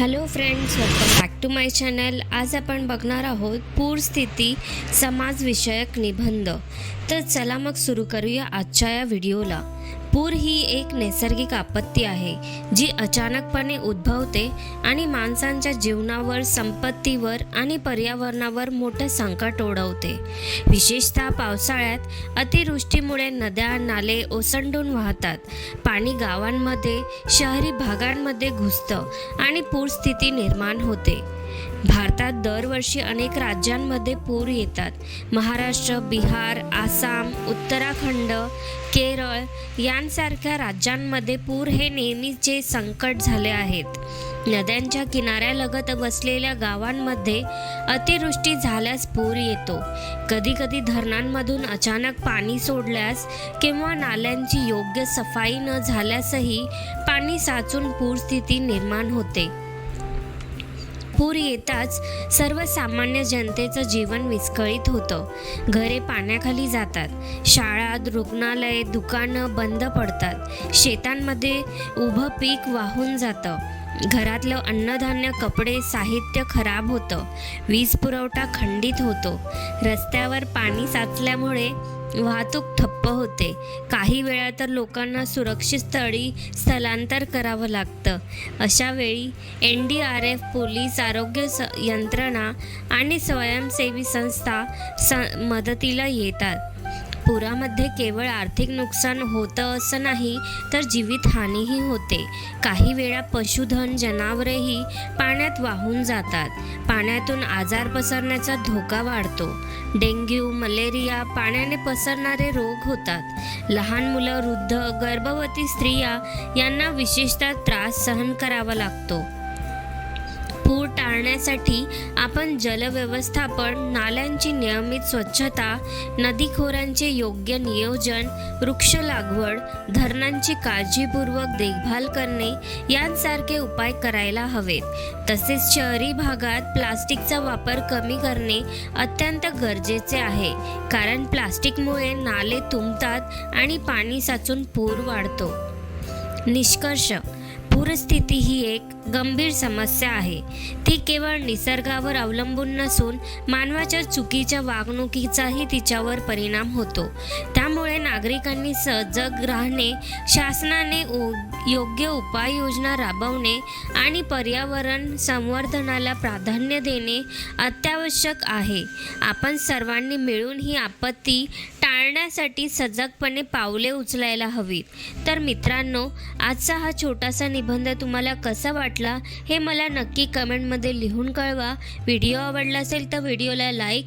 Hello friends welcome back to my channel आज आपण बघणार आहोत पूर स्थिती समाजविषयक निबंध. तर चला मग सुरू करूया आजच्या या व्हिडिओला पूर ही एक नैसर्गिक आपत्ती आहे जी अचानकपणे उद्भवते आणि माणसांच्या जीवनावर संपत्तीवर आणि पर्यावरणावर मोठं संकट ओढवते. विशेषतः पावसाळ्यात अतिवृष्टीमुळे नद्या नाले ओसंडून वाहतात. पाणी गावांमध्ये शहरी भागांमध्ये घुसतं आणि पूरस्थिती निर्माण होते. भारतात दरवर्षी अनेक राज्यांमध्ये पूर येतात. महाराष्ट्र बिहार आसाम उत्तराखंड केरळ यांसारख्या राज्यांमध्ये पूर हे नेहमीचे संकट झाले आहेत. नद्यांच्या किनाऱ्यालगत वसलेल्या गावांमध्ये अतिवृष्टी झाल्यास पूर येतो. कधीकधी धरणांमधून अचानक पाणी सोडल्यास किंवा नाल्यांची योग्य सफाई न झाल्यासही पाणी साचून पूरस्थिती निर्माण होते. पूर येताच सर्वसामान्य जनतेचं जीवन विस्कळीत होतं. घरे पाण्याखाली जातात. शाळा रुग्णालये दुकानं बंद पडतात. शेतांमध्ये उभं पीक वाहून जातं. घरातलं अन्नधान्य कपडे साहित्य खराब होतं. वीज पुरवठा खंडित होतो. रस्त्यावर पाणी साचल्यामुळे वाहतूक ठप्प होते. काही वेळा तर लोकांना सुरक्षित स्थळी स्थलांतर करावं लागतं. अशा वेळी N D R F police आरोग्य स यंत्रणा आणि स्वयंसेवी संस्था स मदतीला येतात. पुरामध्ये केवळ आर्थिक नुकसान होतं असं नाही तर जीवितहानीही होते. काही वेळा पशुधन जनावरेही पाण्यात वाहून जातात. पाण्यातून आजार पसरण्याचा धोका वाढतो. डेंग्यू मलेरिया पाण्याने पसरणारे रोग होतात. लहान मुलं वृद्ध गर्भवती स्त्रिया यांना विशेषतः त्रास सहन करावा लागतो. पूर टाळण्यासाठी आपण जलव्यवस्थापन नाल्यांची नियमित स्वच्छता नदीखोऱ्यांचे योग्य नियोजन वृक्ष लागवड धरणांची काळजीपूर्वक देखभाल करणे यांसारखे उपाय करायला हवेत. तसेच शहरी भागात प्लास्टिकचा वापर कमी करणे अत्यंत गरजेचे आहे कारण प्लास्टिकमुळे नाले तुंबतात आणि पाणी साचून पूर वाढतो. निष्कर्ष पूरस्थिती ही एक गंभीर समस्या आहे. ती केवळ निसर्गावर अवलंबून नसून मानवाच्या चुकीच्या वागणुकीचाही तिच्यावर परिणाम होतो. त्यामुळे नागरिकांनी सजग राहणे शासनाने योग्य उपाययोजना राबवणे आणि पर्यावरण संवर्धनाला प्राधान्य देणे अत्यावश्यक आहे. आपण सर्वांनी मिळून ही आपत्ती टाळण्यासाठी सजगपणे पावले उचलायला हवीत तर मित्रांनो आजचा हा छोटासा निबंध तुम्हाला कसा वाटला हे मला नक्की कमेंटमध्ये लिहून कळवा. व्हिडिओ आवडला असेल तर व्हिडिओला लाईक